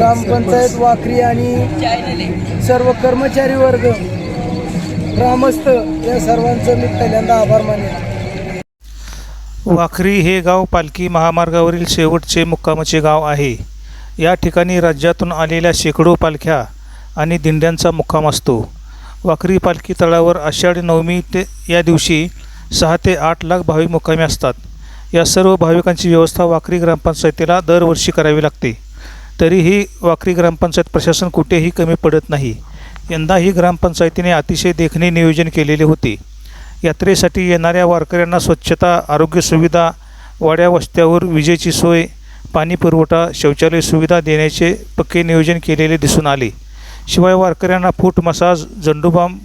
ग्रामपंचायत वाकरी आणि सर्व कर्मचारी वर्ग ग्रामस्थ या सर्वांचं मी पहिल्यांदा आभार मानेन. वाखरी हे गाव पालखी महामार्गावरील शेवटचे मुक्कामाचे गाव आहे. या ठिकाणी राज्यातून आलेल्या शेकडो पालख्या आणि दिंड्यांचा मुक्काम असतो. वाखरी पालखी तळावर आषाढी नवमी ते या दिवशी सहा ते आठ लाख भाविक मुक्कामी असतात. या सर्व भाविकांची व्यवस्था वाखरी ग्रामपंचायतीला दरवर्षी करावी लागते. तरीही वाकरी ग्रामपंचायत प्रशासन कुठेही कमी पडत नाही. यंदाही ग्रामपंचायतीने अतिशय देखणे नियोजन केलेले होते. यात्रेसाठी येणाऱ्या वारकऱ्यांना स्वच्छता आरोग्य सुविधा वाड्या वस्त्यावर विजेची सोय पाणी पुरवठा शौचालय सुविधा देण्याचे पक्के नियोजन केलेले दिसून आले. शिवाय वारकऱ्यांना फूट मसाज झंडूबाम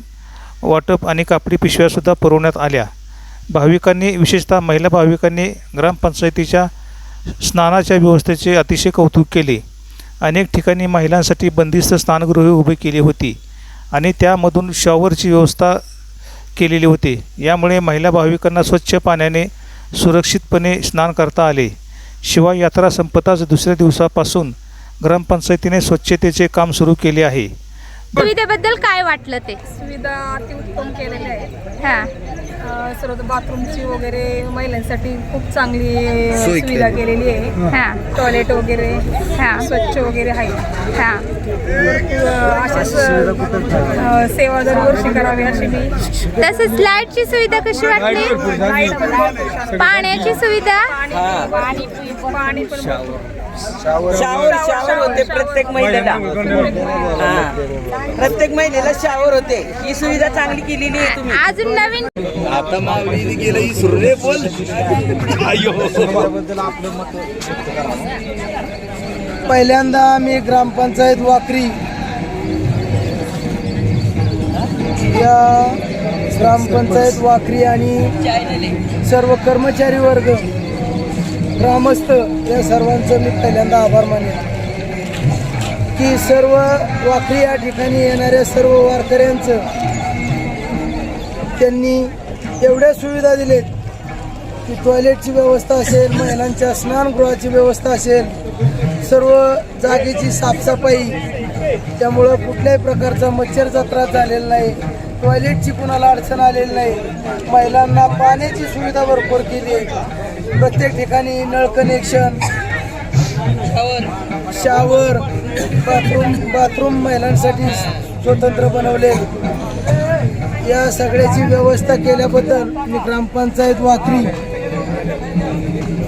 वाटप आणि कापडी पिशव्यासुद्धा पुरवण्यात आल्या. भाविकांनी विशेषतः महिला भाविकांनी ग्रामपंचायतीच्या स्नानाच्या व्यवस्थेचे अतिशय कौतुक केले. अनेक ठिकाणी महिलांसाठी बंदिस्त स्नानगृहे उभी केली होती आणि त्यामधून शॉवरची व्यवस्था केलेली होती. यामुळे महिला भाविकांना स्वच्छ पाण्याने सुरक्षितपणे स्नान करता आले. शिवाय यात्रा संपताच दुसऱ्या दिवसापासून ग्रामपंचायतीने स्वच्छतेचे काम सुरू केले आहे. सुविधेबद्दल काय वाटलं ते? सुविधा अतिउत्तम केलेल्या आहेत. हा. सर्व बाथरूमची वगैरे महिलांसाठी खूप चांगली सुविधा केलेली आहे. हा. टॉयलेट वगैरे हा. स्वच्छ वगैरे आहे. हा. अ, अशाच अ, सेवा दरवर्षी करावी अशी मी तसंच लाईटची सुविधा कशी वाटली? पाण्याची सुविधा? पाणी पाणी पण भरपूर. शावर. शावर होते प्रत्येक महिलेला. हा. प्रत्येक महिलेला शावर होते. ही सुविधा चांगली केलेली आहे तुम्ही. अजून नवीन आता माऊलीने गेलं इसरू रे बोल. मत पहिल्यांदा मी ग्रामपंचायत वाकरी या ग्रामपंचायत वाकरी आणि सर्व कर्मचारी वर्ग ग्रामस्थ या सर्वांचं मी पहिल्यांदा आभार मानेन. की सर्व वाकरी या ठिकाणी येणाऱ्या सर्व वारकऱ्यांचं त्यांनी एवढ्या सुविधा दिलेत की टॉयलेटची व्यवस्था असेल महिलांच्या स्नानगृहाची व्यवस्था असेल सर्व जागेची साफसफाई. त्यामुळं कुठल्याही प्रकारचा मच्छरचा त्रास झालेला नाही टॉयलेटची कुणाला अडचण आलेली नाही. महिलांना पाण्याची सुविधा भरपूर केली आहे. प्रत्येक ठिकाणी नळ कनेक्शन शावर बाथरूम बाथरूम महिलांसाठी स्वतंत्र बनवले या सगळ्याची व्यवस्था केल्याबद्दल मी ग्रामपंचायत वाकरी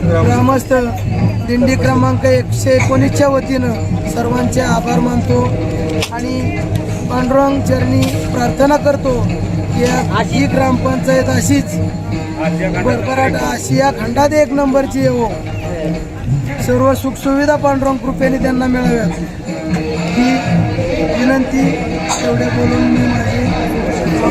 ग्रामस्थ दिंडी क्रमांक एकशे एकोणीसच्या वतीनं सर्वांचे आभार मानतो आणि पांडुरंग चरणी प्रार्थना करतो की ही ग्रामपंचायत अशीच भरभराट आशिया खंडात एक नंबरची येवो. सर्व सुखसुविधा पांडुरंग कृपेने त्यांना मिळाव्यात. ही विनंती एवढ्या बोलून मी माझी